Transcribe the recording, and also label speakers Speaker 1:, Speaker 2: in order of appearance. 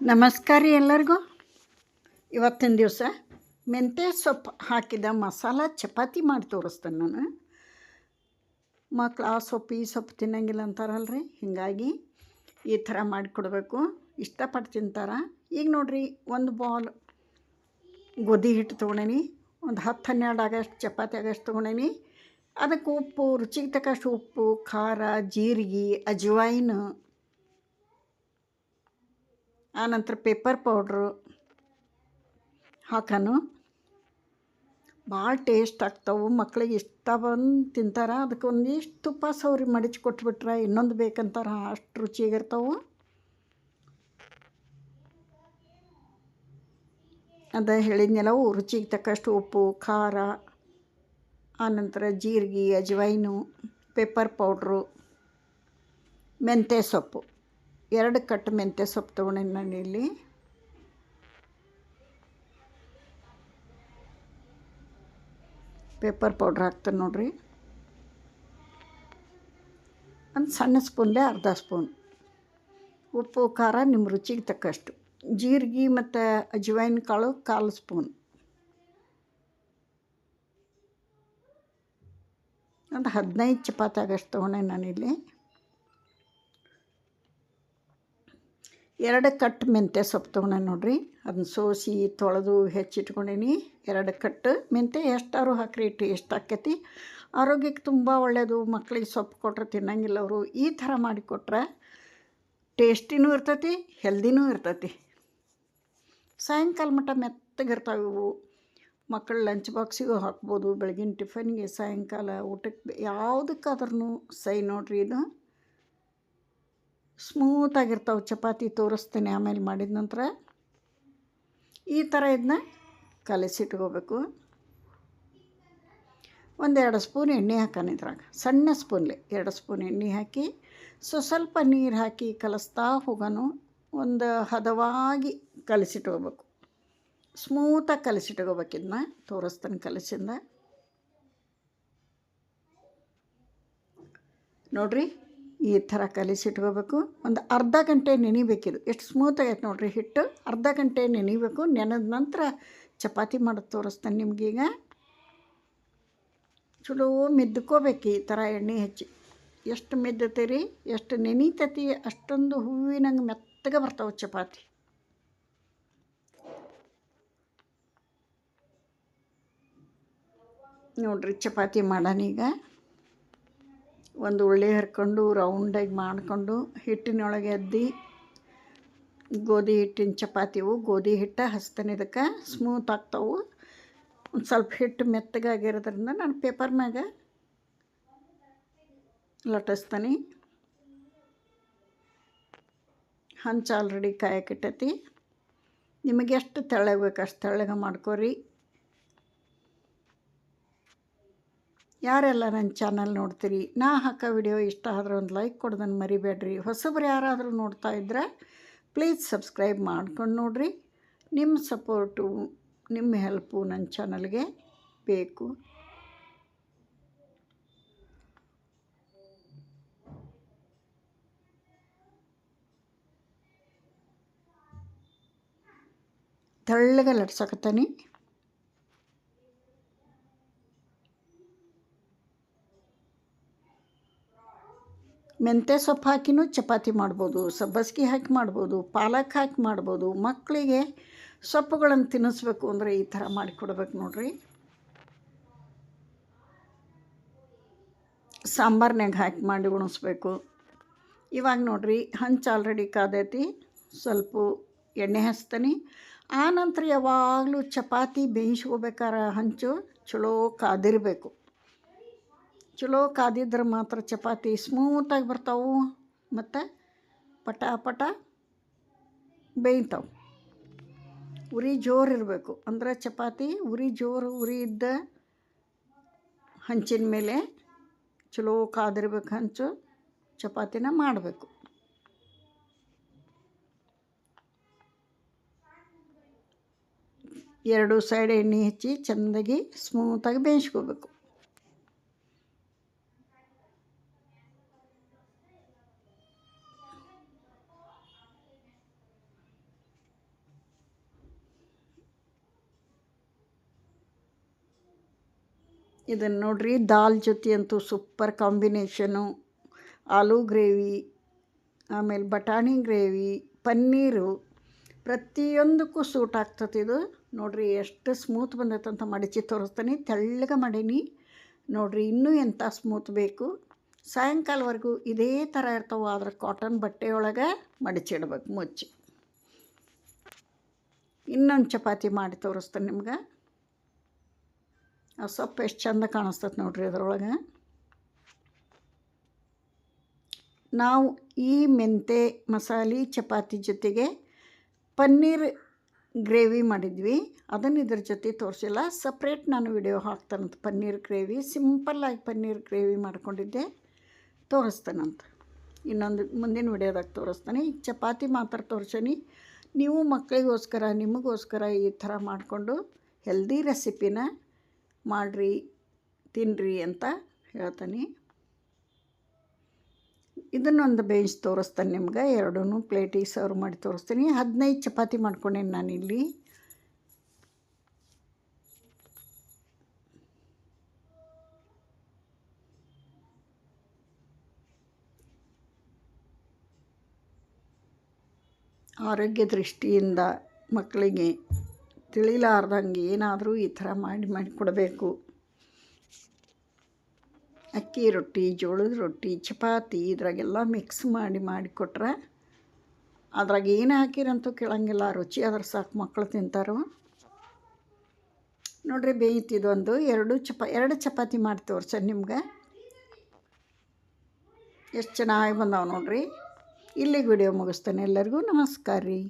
Speaker 1: ನಮಸ್ಕಾರ ರೀ ಎಲ್ಲರಿಗೂ. ಇವತ್ತಿನ ದಿವಸ ಮೆಂತ್ಯ ಸೊಪ್ಪು ಹಾಕಿದ ಮಸಾಲ ಚಪಾತಿ ಮಾಡಿ ತೋರಿಸ್ತೇನೆ ನಾನು. ಮಕ್ಳು ಆ ಸೊಪ್ಪು ಈ ಸೊಪ್ಪು ತಿನ್ನಂಗಿಲ್ಲ ಅಂತಾರಲ್ರಿ? ಹೀಗಾಗಿ ಈ ಥರ ಮಾಡಿಕೊಡ್ಬೇಕು ಇಷ್ಟಪಟ್ಟು ತಿಂತಾರೆ. ಈಗ ನೋಡಿರಿ, ಒಂದು ಬಾಲ್ ಗೋಧಿ ಹಿಟ್ಟು ತೊಗೊಂಡೇನಿ. ಒಂದು ಹತ್ತು ಹನ್ನೆರಡು ಆಗಷ್ಟು ಚಪಾತಿ ಆಗಷ್ಟು ತೊಗೊಂಡೇನಿ. ಅದಕ್ಕೆ ಉಪ್ಪು, ರುಚಿಗೆ ತಕ್ಕಷ್ಟು ಉಪ್ಪು, ಖಾರ, ಜೀರಿಗೆ ಅಜ್ವೈನ್ ಆನಂತರ ಪೇಪರ್ ಪೌಡ್ರು ಹಾಕನು. ಭಾಳ ಟೇಸ್ಟ್ ಆಗ್ತಾವೆ. ಮಕ್ಳಿಗೆ ಇಷ್ಟ ಬಂದು ತಿಂತಾರೆ. ಅದಕ್ಕೆ ಒಂದಿಷ್ಟು ತುಪ್ಪ ಸೌರಿ ಮಡಚಿ ಕೊಟ್ಬಿಟ್ರೆ ಇನ್ನೊಂದು ಬೇಕಂತಾರ. ಅಷ್ಟು ರುಚಿಯಾಗಿರ್ತಾವೆ ಅದ ಹೇಳಿದ್ನೆಲ್ಲವು ರುಚಿಗೆ ತಕ್ಕಷ್ಟು ಉಪ್ಪು, ಖಾರ ಆನಂತರ ಜೀರಿಗೆ ಅಜ್ವೈನು ಪೆಪ್ಪರ್ ಪೌಡ್ರು, ಮೆಂತ್ಯ ಸೊಪ್ಪು. ಎರಡು ಕಟ್ಟು ಮೆಂತ್ಯ ಸೊಪ್ಪು ತಗೊಂಡೆ ನಾನು ಇಲ್ಲಿ. ಪೇಪರ್ ಪೌಡ್ರ್ ಹಾಕ್ತೇನೆ ನೋಡ್ರಿ. ಒಂದು ಸಣ್ಣ ಸ್ಪೂನ್ಲೇ ಅರ್ಧ ಸ್ಪೂನ್. ಉಪ್ಪು, ಖಾರ ನಿಮ್ಮ ರುಚಿಗೆ ತಕ್ಕಷ್ಟು. ಜೀರಿಗೆ ಮತ್ತು ಅಜ್ವೈನ್ ಕಾಳು ಕಾಲು ಸ್ಪೂನ್. ಒಂದು ಹದಿನೈದು ಚಪಾತಿ ಆಗಷ್ಟು ತೊಗೊಂಡೆ ನಾನಿಲ್ಲಿ. ಎರಡು ಕಟ್ ಮೆಂತ್ಯ ಸೊಪ್ಪು ತೊಗೊಂಡೆ ನೋಡ್ರಿ. ಅದನ್ನ ಸೋಸಿ ತೊಳೆದು ಹೆಚ್ಚಿಟ್ಕೊಂಡೀನಿ. ಎರಡು ಕಟ್ಟು ಮೆಂತ್ಯ ಎಷ್ಟಾರು ಹಾಕ್ರಿ ಟೇಸ್ಟ್ ಆಕೈತಿ ಆರೋಗ್ಯಕ್ಕೆ ತುಂಬ ಒಳ್ಳೆಯದು ಮಕ್ಕಳಿಗೆ ಸೊಪ್ಪು ಕೊಟ್ಟರೆ ತಿನ್ನಂಗಿಲ್ಲ ಅವರು. ಈ ಥರ ಮಾಡಿಕೊಟ್ರೆ ಟೇಸ್ಟಿನೂ ಇರ್ತೈತಿ, ಹೆಲ್ದಿನೂ ಇರ್ತೈತಿ. ಸಾಯಂಕಾಲ ಮಟ್ಟ ಮೆತ್ತಗಿರ್ತಾವೆ ಇವು. ಮಕ್ಕಳು ಲಂಚ್ ಬಾಕ್ಸಿಗೂ ಹಾಕ್ಬೋದು. ಬೆಳಗಿನ ಟಿಫನ್ಗೆ ಸಾಯಂಕಾಲ ಊಟಕ್ಕೆ ಯಾವುದಕ್ಕಾದ್ರೂ ಸೈ ನೋಡ್ರಿ ಇದು. ಸ್ಮೂತಾಗಿರ್ತಾವೆ ಚಪಾತಿ ತೋರಿಸ್ತೇನೆ ಆಮೇಲೆ ಮಾಡಿದ ನಂತರ. ಈ ಥರ ಇದನ್ನ ಕಲಸಿಟ್ಕೋಬೇಕು. ಒಂದೆರಡು ಸ್ಪೂನ್ ಎಣ್ಣೆ ಹಾಕೋಣ ಇದ್ರಾಗ. ಸಣ್ಣ ಸ್ಪೂನ್ಲಿ ಎರಡು ಸ್ಪೂನ್ ಎಣ್ಣೆ ಹಾಕಿ, ಸೊ ಸ್ವಲ್ಪ ನೀರು ಹಾಕಿ ಕಲಿಸ್ತಾ ಹೋಗೋನು ಒಂದು ಹದವಾಗಿ ಕಲಸಿಟ್ಕೋಬೇಕು. ಸ್ಮೂತಾಗಿ ಕಲಸಿಟ್ಕೋಬೇಕು ಇದನ್ನ ತೋರಿಸ್ತಾನೆ ಕಲಸಿಂದ. ನೋಡ್ರಿ. ಈ ಥರ ಕಲಿಸಿಟ್ಕೋಬೇಕು. ಒಂದು ಅರ್ಧ ಗಂಟೆ ನೆನಿಬೇಕಿದು ಎಷ್ಟು ಸ್ಮೂತ್ ಆಗೈತೆ ನೋಡಿರಿ ಹಿಟ್ಟು. ಅರ್ಧ ಗಂಟೆ ನೆನಿಬೇಕು. ನೆನೆದ ನಂತರ ಚಪಾತಿ ಮಾಡೋದು ತೋರಿಸ್ತೇನೆ ನಿಮಗೀಗ ಚಲೋ ಮೆದ್ಕೋಬೇಕು ಈ ಥರ ಎಣ್ಣೆ ಹಚ್ಚಿ. ಎಷ್ಟು ಮೆದ್ದತೀರಿ ಎಷ್ಟು ನೆನೀತತಿ? ಅಷ್ಟೊಂದು ಹೂವಿನಂಗೆ ಮೆತ್ತಗೆ ಬರ್ತಾವೆ ಚಪಾತಿ. ನೋಡ್ರಿ ಚಪಾತಿ ಮಾಡೋಣೀಗ ಒಂದು ಉಳ್ಳಿ ಹರ್ಕೊಂಡು ರೌಂಡಾಗಿ ಮಾಡಿಕೊಂಡು ಹಿಟ್ಟಿನೊಳಗೆ ಅದ್ದಿ ಗೋಧಿ ಹಿಟ್ಟಿನ ಚಪಾತಿವು ಗೋಧಿ ಹಿಟ್ಟು ಹಸ್ತೇನೆ ಇದಕ್ಕೆ. ಸ್ಮೂತ್ ಆಗ್ತಾವು. ಒಂದು ಸ್ವಲ್ಪ ಹಿಟ್ಟು ಮೆತ್ತಗಾಗಿರೋದ್ರಿಂದ ನಾನು ಪೇಪರ್ ಮ್ಯಾಗ ಲಟ್ಟಿಸ್ತಾನೆ. ಹಂಚು ಆಲ್ರೆಡಿ ಕಾಯಕ್ಕಿಟ್ಟೈತಿ ನಿಮಗೆ ಎಷ್ಟು ತೆಳ್ಳಗೆ ಬೇಕು ಅಷ್ಟು ತೆಳ್ಳಗೆ ಮಾಡ್ಕೊರಿ. ಯಾರೆಲ್ಲ ನನ್ನ ಚಾನಲ್ ನೋಡ್ತೀರಿ? ನಾ ಹಾಕೋ ವಿಡಿಯೋ ಇಷ್ಟ ಆದ್ರೆ ಒಂದು ಲೈಕ್ ಕೊಡೋದನ್ನು ಮರಿಬೇಡ್ರಿ. ಹೊಸಬ್ರು ಯಾರಾದರೂ ನೋಡ್ತಾ ಇದ್ದರೆ ಪ್ಲೀಸ್ ಸಬ್ಸ್ಕ್ರೈಬ್ ಮಾಡ್ಕೊಂಡು ನೋಡಿರಿ. ನಿಮ್ಮ ಸಪೋರ್ಟು ನಿಮ್ಮ ಹೆಲ್ಪು ನನ್ನ ಚಾನಲ್ಗೆ ಬೇಕು. ತೆಳ್ಳಗೆ ಲಟ್ಸಕತ್ತಾನೆ. ಮೆಂತ್ಯ ಸೊಪ್ಪು ಹಾಕಿನೂ ಚಪಾತಿ ಮಾಡ್ಬೋದು ಸಬ್ಬಸ್ಗೆ ಹಾಕಿ ಮಾಡ್ಬೋದು, ಪಾಲಕ್ ಹಾಕಿ ಮಾಡ್ಬೋದು. ಮಕ್ಕಳಿಗೆ ಸೊಪ್ಪುಗಳನ್ನು ತಿನ್ನಿಸ್ಬೇಕು ಅಂದರೆ ಈ ಥರ ಮಾಡಿಕೊಡ್ಬೇಕು ನೋಡ್ರಿ. ಸಾಂಬಾರ್ನಾಗ ಹಾಕಿ ಮಾಡಿ ಉಣಿಸ್ಬೇಕು. ಇವಾಗ ನೋಡ್ರಿ, ಹಂಚು ಆಲ್ರೆಡಿ ಕಾದೈತಿ. ಸ್ವಲ್ಪ ಎಣ್ಣೆ ಹಚ್ತೀನಿ. ಆನಂತರ ಯಾವಾಗಲೂ ಚಪಾತಿ ಬೇಯಿಸ್ಕೋಬೇಕಾರೆ ಹಂಚು ಚಲೋ ಕಾದಿರಬೇಕು. ಚಲೋ ಕಾದಿದ್ರೆ ಮಾತ್ರ ಚಪಾತಿ ಸ್ಮೂತಾಗಿ ಬರ್ತಾವೆ. ಮತ್ತು ಪಟ ಪಟ ಬೇಯ್ತಾವೆ. ಉರಿ ಜೋರು ಇರಬೇಕು. ಅಂದರೆ ಚಪಾತಿ ಉರಿ ಜೋರು ಉರಿ ಇದ್ದ ಹಂಚಿನ ಮೇಲೆ ಚಲೋ ಕಾದಿರ್ಬೇಕು ಹಂಚು, ಚಪಾತಿನ ಮಾಡಬೇಕು. ಎರಡು ಸೈಡ್ ಎಣ್ಣೆ ಹಚ್ಚಿ ಚೆಂದಾಗಿ ಸ್ಮೂತಾಗಿ ಬೇಯಿಸ್ಕೋಬೇಕು. ಇದನ್ನು ನೋಡ್ರಿ. ದಾಲ್ ಜೊತೆ ಅಂತೂ ಸೂಪರ್ ಕಾಂಬಿನೇಷನು ಆಲೂ ಗ್ರೇವಿ, ಆಮೇಲೆ ಬಟಾಣಿ ಗ್ರೇವಿ, ಪನ್ನೀರು, ಪ್ರತಿಯೊಂದಕ್ಕೂ ಸೂಟ್ ಆಗ್ತದೆ ಇದು. ನೋಡ್ರಿ ಎಷ್ಟು ಸ್ಮೂತ್ ಬಂದೈತೆ ಅಂತ ಮಡಚಿ ತೋರಿಸ್ತೀನಿ. ತೆಳ್ಳಗೆ ಮಾಡೀನಿ. ನೋಡ್ರಿ ಇನ್ನೂ ಎಂಥ ಸ್ಮೂತ್ ಬೇಕು. ಸಾಯಂಕಾಲವರೆಗೂ ಇದೇ ಥರ ಇರ್ತಾವೆ, ಆದ್ರೆ ಕಾಟನ್ ಬಟ್ಟೆಯೊಳಗೆ ಮಡಚಿಡ್ಬೇಕು, ಮುಚ್ಚಿ. ಇನ್ನೊಂದು ಚಪಾತಿ ಮಾಡಿ ತೋರಿಸ್ತೀನಿ ನಿಮ್ಗೆ. ಆ ಸೊಪ್ಪು ಎಷ್ಟು ಚಂದ ಕಾಣಿಸ್ತದೆ ನೋಡ್ರಿ ಅದರೊಳಗೆ. ನಾವು ಈ ಮೆಂತೆ ಮಸಾಲೆ ಚಪಾತಿ ಜೊತೆಗೆ ಪನ್ನೀರ್ ಗ್ರೇವಿ ಮಾಡಿದ್ವಿ. ಅದನ್ನು ಇದ್ರ ಜೊತೆ ತೋರಿಸಿಲ್ಲ. ಸಪ್ರೇಟ್ ನಾನು ವಿಡಿಯೋ ಹಾಕ್ತಾನಂತ ಪನ್ನೀರ್ ಗ್ರೇವಿ. ಸಿಂಪಲ್ಲಾಗಿ ಪನ್ನೀರ್ ಗ್ರೇವಿ ಮಾಡ್ಕೊಂಡಿದ್ದೆ. ತೋರಿಸ್ತಾನಂತ ಇನ್ನೊಂದು ಮುಂದಿನ ವಿಡಿಯೋದಾಗ ತೋರಿಸ್ತಾನೆ. ಈಗ ಚಪಾತಿ ಮಾತ್ರ ತೋರಿಸೀನಿ. ನೀವು ಮಕ್ಕಳಿಗೋಸ್ಕರ, ನಿಮಗೋಸ್ಕರ ಈ ಥರ ಮಾಡಿಕೊಂಡು ಹೆಲ್ದಿ ರೆಸಿಪಿನ ಮಾಡಿರಿ ತಿನ್ನಿರಿ ಅಂತ ಹೇಳ್ತಾನೆ. ಇದನ್ನೊಂದು ಬೆಂಚ್ ತೋರಿಸ್ತಾನೆ ನಿಮ್ಗೆ ಎರಡೂ ಪ್ಲೇಟಿಗೆ ಸರ್ವ್ ಮಾಡಿ ತೋರಿಸ್ತೀನಿ. ಹದಿನೈದು ಚಪಾತಿ ಮಾಡ್ಕೊಂಡೇನಿ ನಾನಿಲ್ಲಿ. ಆರೋಗ್ಯ ದೃಷ್ಟಿಯಿಂದ ಮಕ್ಕಳಿಗೆ ತಿಳಿಲಾರ್ದಂಗೆ ಏನಾದರೂ ಈ ಥರ ಮಾಡಿ ಮಾಡಿ ಕೊಡಬೇಕು. ಅಕ್ಕಿ ರೊಟ್ಟಿ, ಜೋಳದ ರೊಟ್ಟಿ, ಚಪಾತಿ ಇದ್ರಾಗೆಲ್ಲ ಮಿಕ್ಸ್ ಮಾಡಿ ಮಾಡಿ ಕೊಟ್ರೆ ಅದ್ರಾಗ ಏನು ಹಾಕಿರಂತೂ ಕೇಳಂಗಿಲ್ಲ, ರುಚಿ ಆದ್ರೆ ಸಾಕು ಮಕ್ಕಳು ತಿಂತಾರೋ. ನೋಡ್ರಿ ಬೇಯ್ತಿದೊಂದು ಎರಡು ಚಪಾ, ಎರಡು ಚಪಾತಿ ಮಾಡಿ ತೋರ್ಸ ನಿಮ್ಗೆ. ಎಷ್ಟು ಚೆನ್ನಾಗಿ ಬಂದಾವೆ ನೋಡ್ರಿ. ಇಲ್ಲಿಗೆ ವಿಡಿಯೋ ಮುಗಿಸ್ತೇನೆ. ಎಲ್ಲರಿಗೂ ನಮಸ್ಕಾರ ರೀ.